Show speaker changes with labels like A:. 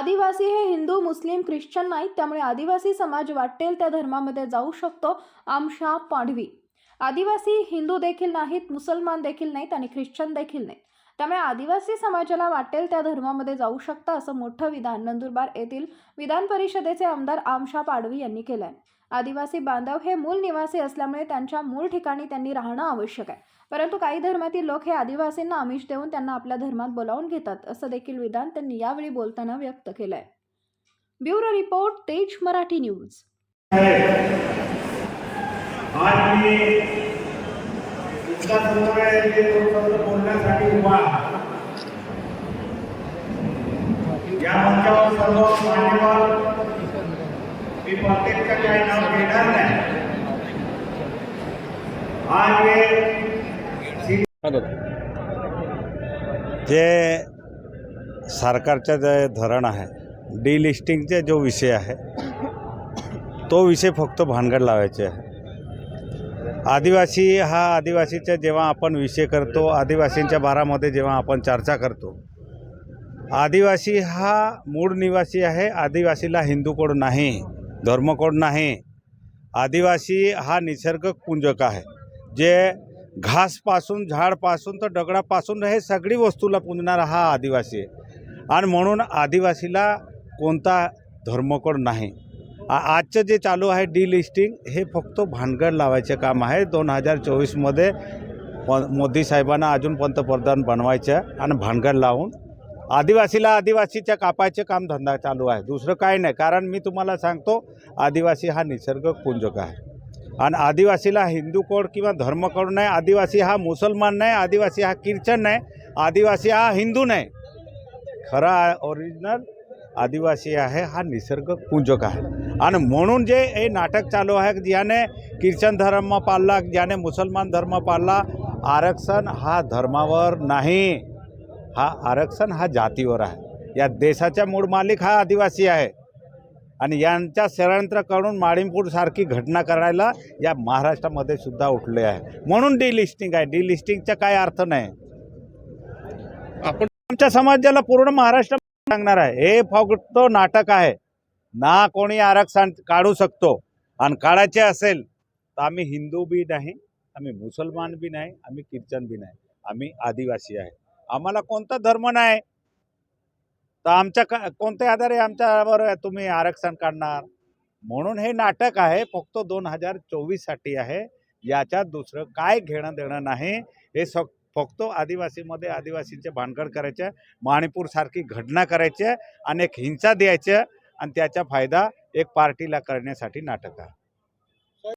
A: आदिवासी हे हिंदू मुस्लिम ख्रिश्चन नाहीत त्यामुळे आदिवासी समाज वाटेल त्या धर्मामध्ये जाऊ शकतो आमशा पाडवी आदिवासी हिंदू देखील नाहीत मुसलमान देखील नाहीत आणि ख्रिश्चन देखील नाहीत. त्यामुळे आदिवासी समाजाला वाटेल त्या धर्मामध्ये जाऊ शकता असं मोठं विधान नंदुरबार येथील विधान परिषदेचे आमदार आमशा पाडवी यांनी केलं आहे आदिवासी बांधव हे मूल निवासी असल्यामुळे त्यांच्या मूळ ठिकाणी त्यांनी राहणं आवश्यक आहे. परंतु काही धर्मातील लोक हे आदिवासींना आमिष देऊन त्यांना आपल्या धर्मात बोलावून घेतात असं देखील विधान त्यांनी यावेळी बोलताना व्यक्त केलं आहे ब्युरो रिपोर्ट तेज मराठी न्यूज.
B: आज मी बोलण्यासाठी उभा या मंचावर सर्व मान्यवर मी प्रत्येकचं काही नाव घेणार नाही. आज हे
C: जे सरकारचं जे धरण आहे डिलिस्टिंगचे जो विषय आहे तो विषय फक्त भानगड लावायचे आहे. आदिवासी हा आदिवासीचा जेव्हा आपण विषय करतो आदिवासींच्या बारामध्ये जेव्हा आपण चर्चा करतो आदिवासी हा मूळ निवासी आहे आदिवासीला हिंदू कोड नाही. धर्मकोड नाही. आदिवासी हा निसर्ग कुंजक आहे. जे घासपासून झाडपासून तर दगडापासून हे सगळी वस्तूला पुंजणारा हा आदिवासी आहे. आणि म्हणून आदिवासीला कोणता धर्मकोड नाही. आजचं जे चालू आहे डिलिस्टिंग हे फक्त भानगड लावायचे काम आहे. दोन हजार चोवीसमध्ये प मोदी साहेबांना अजून पंतप्रधान बनवायचं आणि भानगड लावून आदिवासीला आदिवासीच्या कापायचे काम धंदा चालू आहे. दुसरं काही नाही. कारण मी तुम्हाला सांगतो आदिवासी हा निसर्ग पुंजक आहे. आणि आदिवासीला हिंदू कोड किंवा धर्म कोड नाही आदिवासी हा मुसलमान नाही आदिवासी हा ख्रिश्चन नाही आदिवासी हा हिंदू नाही. खरा ओरिजिनल आदिवासी आहे हा निसर्ग पुंजक आहे. आणि म्हणून जे हे नाटक चालू आहे ज्याने ख्रिश्चन धर्म पाळला ज्याने मुसलमान धर्म पाळला आरक्षण हा धर्मावर नाही. हा आरक्षण हा जातीवर आहे. या देशाचा मूळ मालिक हा आदिवासी आहे. आणि यांच्या षडयंत्र करून माळिंपूरसारखी घटना करायला या महाराष्ट्रामध्ये सुद्धा उठले आहे. म्हणून डिलिस्टिंग आहे. डिलिस्टिंगचा काय अर्थ नाही.
D: आपण
C: आमच्या समाजाला पूर्ण महाराष्ट्र सांगणार आहे. हे फक्त नाटक आहे. ना कोणी आरक्षण काढू शकतो. आणि काढायचे असेल तर आम्ही हिंदू बी नाही आम्ही मुसलमान बी नाही आम्ही ख्रिश्चन बी नाही. आम्ही आदिवासी आहे. आम्हाला कोणता धर्म नाही. तर आमच्या का कोणत्या आधारे आमच्यावर तुम्ही आरक्षण काढणार? म्हणून हे नाटक आहे फक्त दोन हजार चोवीससाठी आहे. याच्यात दुसरं काय घेणं देणं नाही. हे स फक्त आदिवासीमध्ये आदिवासींचे भानगड करायचे मणिपूरसारखी घटना करायची आणि एक हिंसा द्यायचं आणि त्याचा फायदा एक पार्टीला करण्यासाठी नाटक आहे.